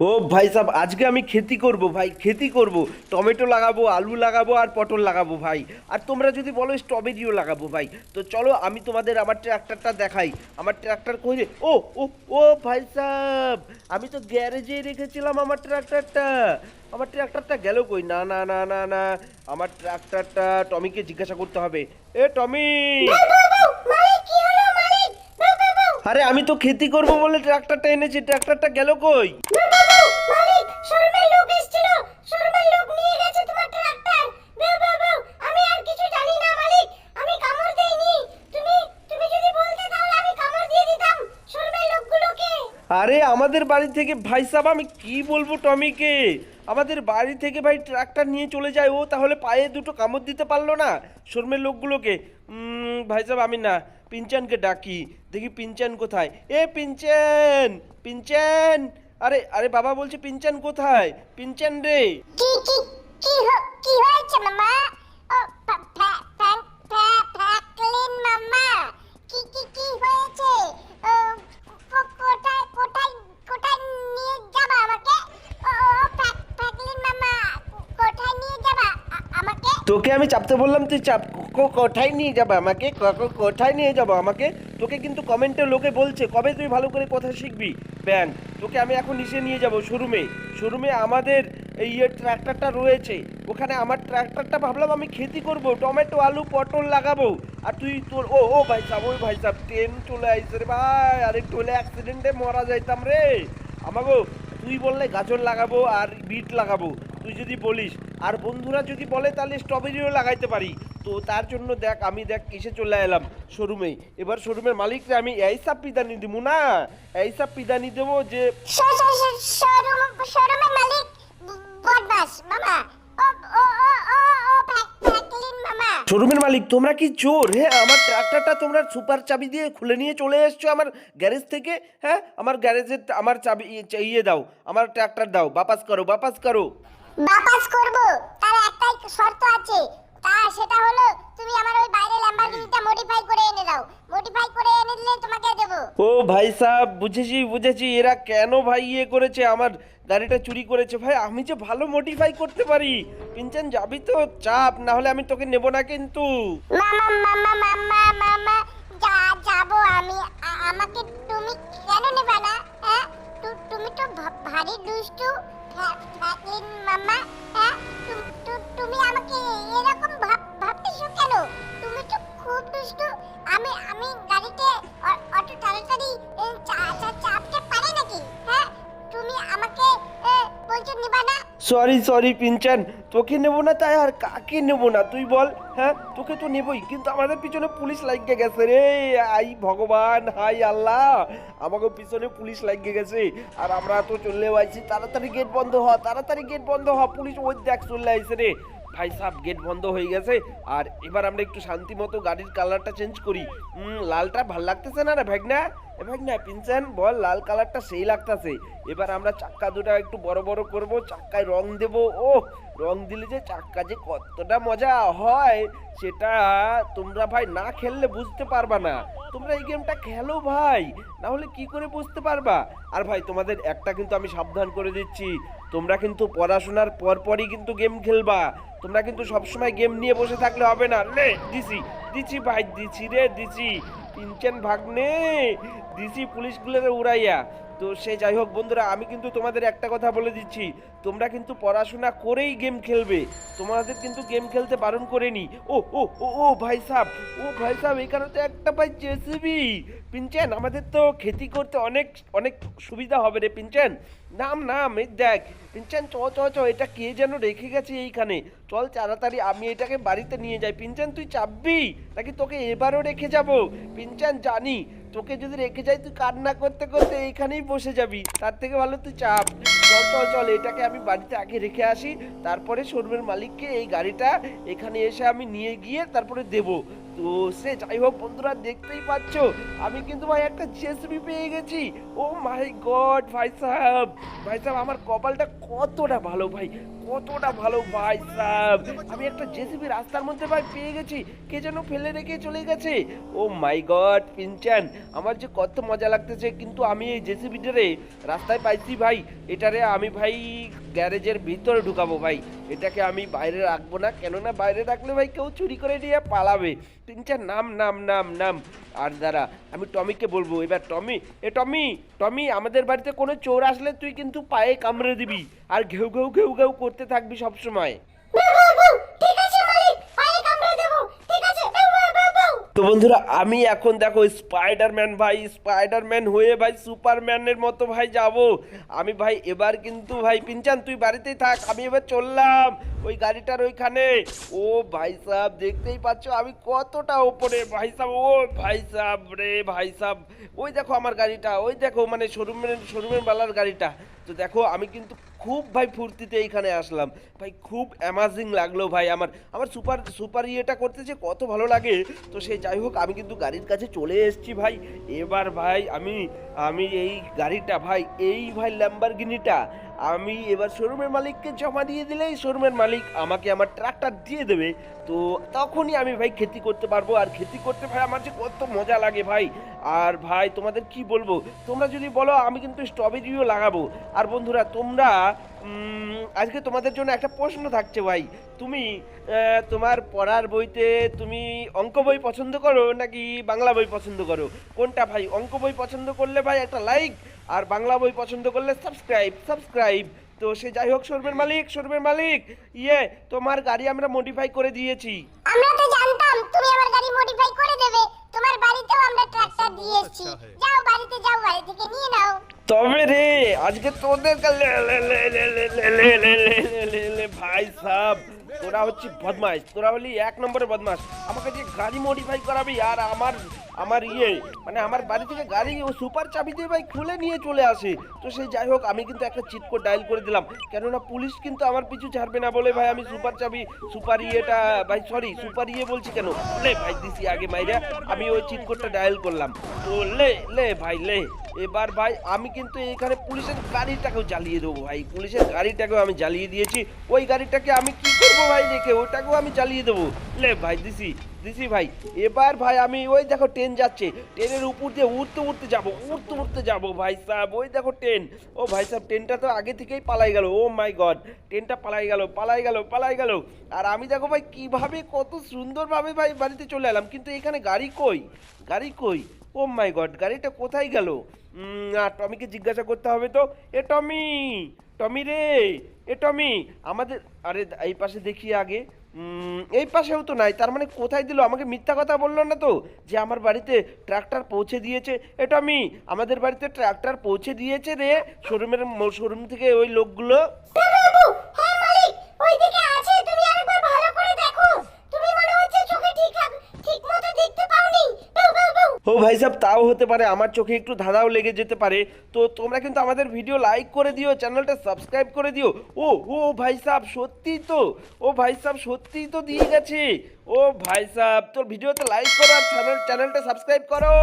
ও ভাই সাহেব আজকে আমি খেতি করব ভাই খেতি করব। টমেটো লাগাবো আলু লাগাবো আর পটল লাগাবো ভাই। আর তোমরা যদি বলো স্ট্রবেরিও লাগাবো ভাই। তো চলো আমি তোমাদের আমার ট্র্যাক্টরটা দেখাই। আমার ট্র্যাক্টর কই ও ও ও ভাই সাহেব আমি তো গ্যারেজে রেখেছিলাম আমার ট্র্যাক্টরটা আমার ট্র্যাক্টরটা গেল কই? না না না না না আমার ট্র্যাক্টরটা টমিকে জিজ্ঞাসা করতে হবে। এ টমি! আরে আমি তো খেতি করব বলে ট্র্যাক্টরটা এনেছি ট্র্যাক্টরটা গেল কই? আরে, আমাদের বাড়ি থেকে, ভাই সাহেব আমি কি বলব টমিকে? আমাদের বাড়ি থেকে ভাই ট্রাক্টর নিয়ে চলে যায় ও, তাহলে পায়ে দুটো কামড় দিতে পারল না শর্মের লোকগুলোকে। ভাই সাহেব আমি না, পিনচানকে ডাকি। দেখি পিনচান কোথায়? এ, পিনচান! পিনচান! আরে আরে বাবা বলছে, পিনচান কোথায়? পিনচান রে কি কি কি হ- কি হয়েছে মামা ও ফ্যা- ফ্যা- ফ্যা- ফ্যা- ফ্র্যাঙ্কলিন মামা কি কি কি হয়েছে ও, কো- কোথায় কোথায় কোথায় নিয়ে যাবা আমাকে ও ও, ফ্যা- ফ্র্যাঙ্কলিন মামা কোথায় নিয়ে যাবা আ- আমাকে তোকে আমি চাপতে বললাম, তুই চাপ কোথায় নিয়ে যাব আমাকে? কোথায় নিয়ে যাব আমাকে? তোকে কিন্তু কমেন্টে লোকে বলছে, কবে তুই ভালো করে কথা শিখবি? ব্যান তোকে আমি এখন নিচে নিয়ে যাব, শোরুমে। শোরুমে আমাদের এই ইয়ে ট্র্যাক্টরটা রয়েছে। ওখানে আমার ট্র্যাক্টরটা ভাবলাম আমি খেতি করব, টমেটো, আলু, পটল লাগাবো। আর তুই তোর, ও ও ভাই সাহেব ওই ভাই সাহেব ট্রেন চলে আইসে রে ভাই। আরে টোলে অ্যাক্সিডেন্টে মারা যাইতাম রে। আমাগো, তুই বললে গাজর লাগাবো আর বিট লাগাবো। তুই যদি বলিস আর বন্ধুরা যদি বলে তাহলে স্ট্রবেরিও লাগাইতে পারি। তো তার জন্য দেখ আমি দেখ কিসে চলে এলাম শোরুমে এবার শোরুমের মালিককে আমি এইসব পিদানি দিব না? এইসব পিদানি দেবো যে শোরুমের মালিক বদমাস ও ও ও মামা। শোরুমের মালিক তোমরা কি চোর? হ্যাঁ আমার ট্রাক্টরটা তোমরা সুপার চাবি দিয়ে খুলে নিয়ে চলে এসছো আমার গ্যারেজ থেকে? হ্যাঁ আমার গ্যারেজের আমার চাবি ইয়ে- ইয়ে দাও আমার ট্রাক্টর দাও বাপাস করো বাপাস করো। বাপাস করব। তার একটাই শর্ত আছে। তা সেটা হলো তুমি আমার ওই বাইরে ল্যাম্বরগিনিটা মডিফাই করে এনে দাও। মডিফাই করে এনে দিলে তোমাকে দেব। ও ভাই সাহেব বুঝেছি বুঝেছি। এরা কেন ভাই ইয়ে করেছে? আমার গাড়িটা চুরি করেছে। ভাই আমি যে ভালো মডিফাই করতে পারি। পিনচান যাবি তো? চাপ না হলে আমি তোকে নেব না কিন্তু। মামা মামা মামা মামা সরি সরি পিনচান তোকে নেব না তাই আর কাকে নেব না? তুই বল হ্যাঁ? তোকে তো নেবই, কিন্তু আমাদের পিছনে পুলিশ লাগিয়ে গেছে রে। আই ভগবান, হাই আল্লাহ। আমাকে পিছনে পুলিশ লাগিয়ে গেছে। আর আমরা তো চললেও আইছি তাড়াতাড়ি গেট বন্ধ হ, তাড়াতাড়ি গেট বন্ধ হ। পুলিশ ওই দেখ চলে আইছে রে। ভাই সাহেব গেট বন্ধ হয়ে গেছে। আর এবার আমরা একটু শান্তি মতো গাড়ির কালারটা চেঞ্জ করি। লালটা ভালো লাগতেছে না রে ভাগনা? এ না, পিনচান, বল, লাল কালারটা সেই লাগতেছে। এবার আমরা চাক্কা দুটা একটু বড় বড় করব, চাক্কায় রং দেব। ও রং দিলে যে চাক্কা যে কতটা মজা হয়, সেটা তোমরা ভাই না খেললে বুঝতে পারবা না। তোমরা এই গেমটা খেলো ভাই না হলে কি করে বুঝতে পারবা? আর ভাই, তোমাদের একটা কিন্তু আমি সাবধান করে দিচ্ছি। তোমরা কিন্তু পড়াশোনার পরপরই কিন্তু গেম খেলবা। তোমরা কিন্তু সবসময় গেম নিয়ে বসে থাকলে হবে না। লে দিছি দিছি ভাই, দিছি রে, দিছি। পিনচেন ভাগ্নে দিছি পুলিশগুলোকে উড়াইয়া। তো সে যাই হোক বন্ধুরা, আমি কিন্তু তোমাদের একটা কথা বলে দিচ্ছি। তোমরা কিন্তু পড়াশোনা করেই গেম খেলবে। তোমাদের কিন্তু গেম খেলতে বারণ করেনি ও ও ও ও, ভাই সাহ ও, ভাই সাহ এখানে তো একটা ভাই জেসিবি পিনচেন, আমাদের তো খেতি করতে অনেক অনেক সুবিধা হবে রে পিনচেন। নাম নাম, এই দেখ, পিনচেন, চ চ চ, এটা কে যেন রেখে গেছে এইখানে। চল তাড়াতাড়ি, আমি এটাকে বাড়িতে নিয়ে যাই। পিনচেন, তুই চাপবি? নাকি তোকে এবারও রেখে যাব? পিনচেন, জানি তোকে যদি রেখে যাই, তুই কান্না করতে করতে এইখানেই বসে যাবি। তার থেকে ভালো তুই চাপ চল চল চল, এটাকে আমি বাড়িতে আগে রেখে আসি। তারপরে শোরুমের মালিককে এই গাড়িটা এখানে এসে আমি নিয়ে গিয়ে তারপরে দেব। তো সে যাই হোক, বন্ধুরা, দেখতেই পাচ্ছ, আমি কিন্তু ভাই একটা জেসবি পেয়ে গেছি। ও মাই গড, ভাই সাহেব! ভাই সাহেব, আমার কপালটা কতটা ভালো, ভাই। কতটা ভালো ভাই সাহেব। আমি একটা জেসিবি রাস্তার মধ্যে ভাই পেয়ে গেছি, কে যেন ফেলে রেখে চলে গেছে। ও মাই গড, পিনচান, আমার যে কত মজা লাগতেছে, কিন্তু আমি এই জেসিবিটারে রাস্তায় পাইছি ভাই, এটারে আমি ভাই গ্যারেজের ভিতরে ঢুকাবো ভাই। এটাকে আমি বাইরে রাখব না, কেননা বাইরে রাখলে ভাই কেউ চুরি করে নিয়ে পালাবে। পিনচান, নাম নাম নাম নাম। আর দাঁড়া, আমি টমিকে বলব, এবার টমি, এ টমি টমি, আমাদের বাড়িতে কোনো চোর আসলে তুই কিন্তু পায়ে কামড়ে দিবি। আর ঘেউ ঘেউ ঘেউ ঘেউ করতে থাকবি সব সময়। তো বন্ধুরা আমি এখন দেখো স্পাইডারম্যান ভাই স্পাইডারম্যান হয়ে ভাই সুপারম্যানের মতো ভাই যাব। আমি ভাই এবার কিন্তু ভাই পিনচান তুই বাড়িতেই থাক আমি এবার চললাম ওই গাড়িটার ওইখানে। ও ভাই সাহেব দেখতেই পাচ্ছ আমি কতটা ওপরে ভাই সাহেব ও ভাই সাহেব রে ভাই সাহেব ওই দেখো আমার গাড়িটা ওই দেখো মানে শোরুমের শোরুমের বালার গাড়িটা। তো দেখো আমি কিন্তু খুব ভাই ফুর্তিতে এইখানে আসলাম। ভাই, খুব অ্যামাজিং লাগল ভাই আমার। আমার সুপার সুপার ইয়েটা করতে যে কত ভালো লাগে। তো সে যাই হোক, আমি কিন্তু গাড়ির কাছে চলে এসেছি ভাই। এবার ভাই, আমি আমি এই গাড়িটা ভাই, এই ভাই ল্যাম্বারগিনিটা আমি এবার শোরুমের মালিককে জমা দিয়ে দিলেই শোরুমের মালিক আমাকে আমার ট্রাক্টর দিয়ে দেবে। তো তখনই আমি ভাই খেতি করতে পারব। আর খেতি করতে ভাই আমার যে কত মজা লাগে ভাই। আর ভাই, তোমাদের কি বলব? তোমরা যদি বলো, আমি কিন্তু স্ট্রবেরিও লাগাবো। আর বন্ধুরা, তোমরা আজকে তোমাদের জন্য একটা প্রশ্ন থাকছে ভাই। তুমি তোমার পড়ার বইতে তুমি অঙ্ক বই পছন্দ করো নাকি বাংলা বই পছন্দ করো? কোনটা ভাই? অঙ্ক বই পছন্দ করলে ভাই একটা লাইক আর বাংলা বই পছন্দ করলে সাবস্ক্রাইব সাবস্ক্রাইব। তো সে যাই হোক শোরুমের মালিক শোরুমের মালিক। ইয়ে তোমার গাড়ি আমরা মডিফাই করে দিয়েছি। আমরা তো জানতাম তুমি আমার গাড়ি মডিফাই করে দেবে। তোমার বাড়িতেও আমরা ট্রাক্টর দিয়ে এসেছি। যাও বাড়িতে যাও বাড়ি থেকে নিয়ে নাও। তবে রে আজকে তোদের ভাই সাহ তোরা হচ্ছে বদমাস তোরা বলি এক নম্বরে বদমাস আমাকে যে গাড়ি মডিফাই করাবি আর আমার আমার ইয়ে মানে আমার বাড়ি থেকে গাড়ি ও সুপার চাবি দিয়ে ভাই খুলে নিয়ে চলে আসে তো সেই যাই হোক আমি কিন্তু একটা চিটকোড ডায়াল করে দিলাম কেননা পুলিশ কিন্তু আমার পিছু ছাড়বে না বলে ভাই আমি সুপার চাবি সুপার ইয়েটা ভাই সরি সুপার ইয়ে বলছি কেন লে ভাই দিছি আগে মাইরা আমি ওই চিটকোডটা ডায়াল করলাম তো লে লে ভাই লে এবার ভাই, আমি কিন্তু এখানে পুলিশের গাড়িটাকেও জ্বালিয়ে দেবো ভাই। পুলিশের গাড়িটাকেও আমি জ্বালিয়ে দিয়েছি। ওই গাড়িটাকে আমি কি করব ভাই রেখে ওটাকেও আমি জ্বালিয়ে দেবো। লে ভাই, দিছি দিছি ভাই। এবার ভাই, আমি ওই দেখো ট্রেন যাচ্ছে। ট্রেনের উপর দিয়ে উঠতে উঠতে যাব উঠতে উঠতে যাব ভাই সাহেব। ওই দেখো ট্রেন। ও ভাই সাহেব, ট্রেনটা তো আগে থেকেই পালাই গেল। ও মাই গড, ট্রেনটা পালাই গেল পালাই গেল পালাই গেল। আর আমি দেখো ভাই, কীভাবে কত সুন্দরভাবে ভাই বাড়িতে চলে এলাম। কিন্তু এখানে গাড়ি কই? গাড়ি কই? ও মাই গড, গাড়িটা কোথায় গেল? আর টমিকে জিজ্ঞাসা করতে হবে তো, এ টমি টমি রে, এ টমি। আমাদের, আরে এই পাশে দেখি আগে। এই পাশেও তো নাই, তার মানে কোথায় দিল? আমাকে মিথ্যা কথা বলল না তো, যে আমার বাড়িতে ট্রাক্টর পৌঁছে দিয়েছে। এ টমি, আমাদের বাড়িতে ট্রাক্টর পৌঁছে দিয়েছে রে, শোরুমের, শোরুম থেকে ওই লোকগুলো। ও ভাই সাহেব, তাও হতে পারে, আমার চোখে একটু ধাঁধাও লেগে যেতে পারে। তো তোমরা কিন্তু আমাদের ভিডিও লাইক করে দিও চ্যানেলটা সাবস্ক্রাইব করে দিও। ও ও ভাই সাহেব সত্যি তো, ও ভাই সাহেব, সত্যিই তো দিয়ে গেছে। ও ভাই সাহেব, তোর ভিডিওতে লাইক করো আর চ্যানেল চ্যানেলটা সাবস্ক্রাইব করো।